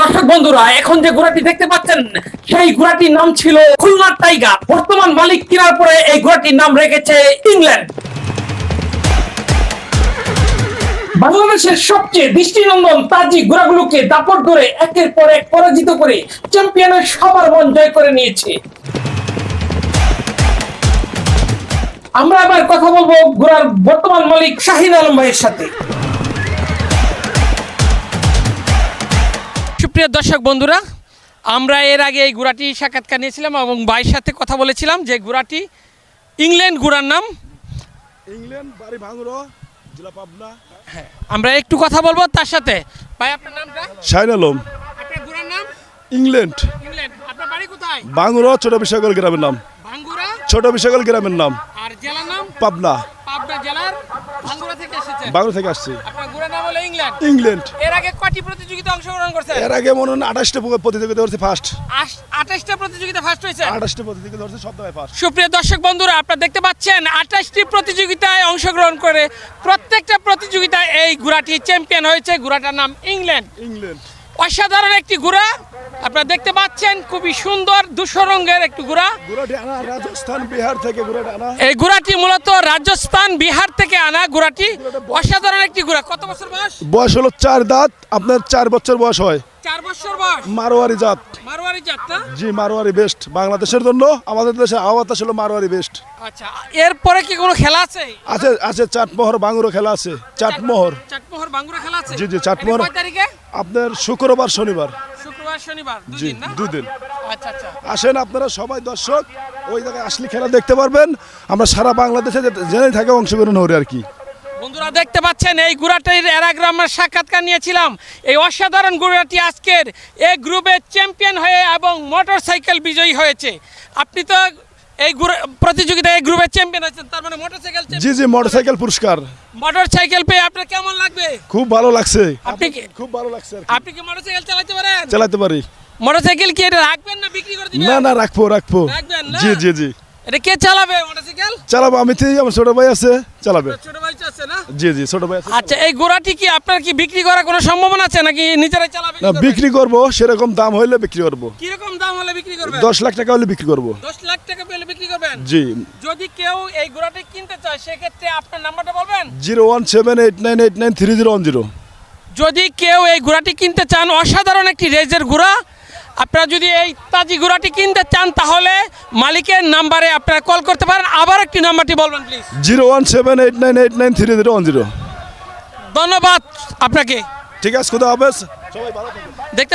দর্শক বন্ধুরা, এখন যে ঘোড়াটি দেখতে পাচ্ছেন, সেই ঘোড়াটির নাম ছিল খুলনার টাইগার। বর্তমান মালিক কেনার পরে এই ঘোড়াটির নাম রেখেছে ইংল্যান্ড। বাংলাদেশের সবচেয়ে দৃষ্টিনন্দন তাজি ঘোড়াগুলোকে দাপট ধরে একের পর এক পরাজিত করে চ্যাম্পিয়নের সবার মন জয় করে নিয়েছে। আমরা আবার কথা বলব ঘোড়ার বর্তমান মালিক শাহিন আলম ভাইয়ের সাথে। সুপ্রিয় দর্শক বন্ধুরা আমরা এর আগে এই ঘোড়াটি সাক্ষাৎকার নিয়েছিলাম এবং ভাইয়ের সাথে কথা বলেছিলাম যে ঘোড়াটি ইংল্যান্ড ঘোড়ার নাম। ইংল্যান্ড বাড়ি ভাঙড়ো জেলা পাবনা। আমরা একটু কথা বলব তার সাথে। ভাই আপনার নামটা? শাইন আলম। আপনার ঘোড়ার নাম? ইংল্যান্ড। ইংল্যান্ড। আপনার বাড়ি কোথায়? ভাঙড়ো ছোট বিশাগল গ্রামের নাম। ভাঙ্গুরা ছোট বিশাগল গ্রামের নাম। আর জেলার নাম? পাবনা। পাবনা জেলার ভাঙ্গুরা থেকে এসেছেন। বাংলা থেকে আসছি। ইংল্যান্ড। ইংল্যান্ড। এর আগে কয়টি প্রতিযোগিতা অংশগ্রহণ করেছেন এর আগে মনে হয় আঠাশটা প্রতিযোগিতা করছে ফার্স্ট আঠাশটা প্রতিযোগিতা ফার্স্ট হয়েছে? আঠাশটা প্রতিযোগিতা করছে সব জায়গায় ফার্স্ট সুপ্রিয় দর্শক বন্ধুরা আপনারা দেখতে পাচ্ছেন আঠাশটি প্রতিযোগিতায় অংশগ্রহণ করে প্রত্যেকটা প্রতিযোগিতায় এই ঘোড়াটি চ্যাম্পিয়ন হয়েছে। ঘোড়াটার নাম ইংল্যান্ড। ইংল্যান্ড। অসাধারণ একটি ঘোড়া। আপনারা দেখতে পাচ্ছেন খুবই সুন্দর দুশো রঙের একটি আনা রাজস্থান বিহার থেকে এই ঘোড়াটি মূলত রাজস্থান বিহার থেকে আনা ঘোড়াটি অসাধারণ একটি ঘোড়া কত বছর বয়স? বয়স হলো চার দাঁত আপনার চার বছর বয়স হয়। চার বছর বয়স। মারোয়ারি জাত। মারোয়ারি যাত্রা জি মারোয়ারি বেস্ট। বাংলাদেশের জন্য আমাদের দেশে মারোয়ারি বেস্ট। আচ্ছা এরপরে কি কোনো খেলা আছে? আছে আছে চাটমোহর বাঙুরো খেলা আছে। চাটমোহর। চাটমোহর বাঙ্গুরা খেলা আছে? জি, জি, চাটমোহর। আপনার শুক্রবার শনিবার। শনিবার জি দুদিন। আচ্ছা আচ্ছা। আসেন আপনারা সবাই দর্শক ওই জায়গায় আসলে খেলা দেখতে পারবেন। আমরা সারা বাংলাদেশে জেনে থাকে অংশগ্রহণ হরে আর কি। বন্ধুরা দেখতে পাচ্ছেন এই গুড়াটির এরাগ্রামের সাক্ষাৎকার নিয়েছিলাম। এই অসাধারণ গুড়াটি আজকের এ গ্রুপের চ্যাম্পিয়ন হয়ে এবং মোটর সাইকেল বিজয়ী হয়েছে। আপনি তো এই প্রতিযোগিতায় এই গ্রুপের চ্যাম্পিয়ন হয়েছেন তার মানে মোটর সাইকেল জি জি মোটরসাইকেল পুরস্কার। মোটর সাইকেল পেয়ে আপনার কেমন লাগবে? খুব ভালো লাগছে। আপনি কি খুব ভালো লাগছে আপনি কি মোটর সাইকেল চালাতে পারেন? চালাতে পারি। মোটর সাইকেল কি এটা রাখবেন না বিক্রি করে দিবেন? না না রাখব রাখব। রাখবেন জি জি জি। এটা কে চালাবে মোটর সাইকেল চালাবো আমি তো আমার ছোট ভাই আছে চালাবে। ছোট ভাই আছে না? জি জি ছোট ভাই আছে। আচ্ছা এই গোড়াটি কি আপনার কি বিক্রি করার কোনো সম্ভাবনা আছে নাকি নিজেরাই চালাবে? না বিক্রি করব সেরকম দাম হইলে বিক্রি করব। কীরকম দাম হলে বিক্রি করবেন? দশ লাখ টাকা হলে বিক্রি করব। দশ লাখ করবেন জি। যদি কেউ এই ঘোড়াটি কিনতে চায় সেক্ষেত্রে আপনার নাম্বারটা বলবেন? Zero one seven eight nine eight nine three zero one zero. যদি কেউ এই ঘোড়াটি কিনতে চান অসাধারণ একটি রেজের ঘোড়া আপনারা যদি এই তাজি ঘোড়াটি কিনতে চান তাহলে মালিকের নাম্বারে আপনারা কল করতে পারেন। আবার একটি নাম্বারটি বলবেন please. Zero one seven eight nine eight nine three zero one zero. ধন্যবাদ আপনাকে। ঠিক আছে খুদা হাফেজ। সবাই ভালো দেখতে